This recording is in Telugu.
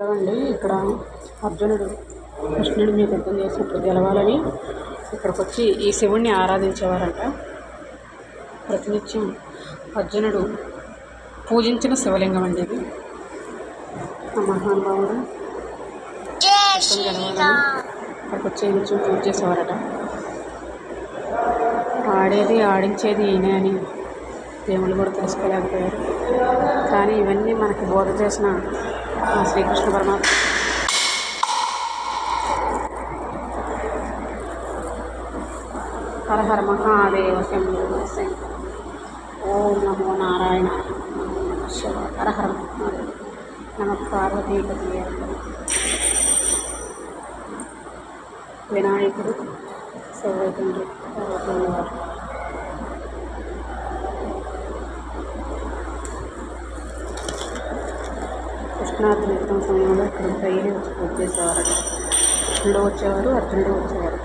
అండి ఇక్కడ అర్జునుడు కృష్ణుడి మీద యుద్ధం చేసినప్పుడు గెలవాలని ఇక్కడికి వచ్చి ఈ శివుణ్ణి ఆరాధించేవారంట. ప్రతినిత్యం అర్జునుడు పూజించిన శివలింగం అండి ఇది. ఆ మహానుభావుడు యుద్ధం గెలవాలని ఇక్కడికి వచ్చి నిత్యం పూజ చేసేవారట. ఆడేది ఆడించేది ఈయనే అని దేవుళ్ళు కూడా తెలుసుకోలేకపోయారు. కానీ ఇవన్నీ మనకి బోధ చేసిన శ్రీకృష్ణ పరమాత్మ. హరహర మహాదేవ ఓం నమో నారాయణ. శివ హరహర హర మహాదేవ. నమ పార్వతీపతి వినాయకుడు శివైకుంఠుడు కృష్ణార్జున యుద్ధం సమయంలో ఇక్కడ డైలీ వచ్చి పూజ చేసేవారట కృష్ణుడు వచ్చేవారు అర్జునుడు వచ్చేవారు.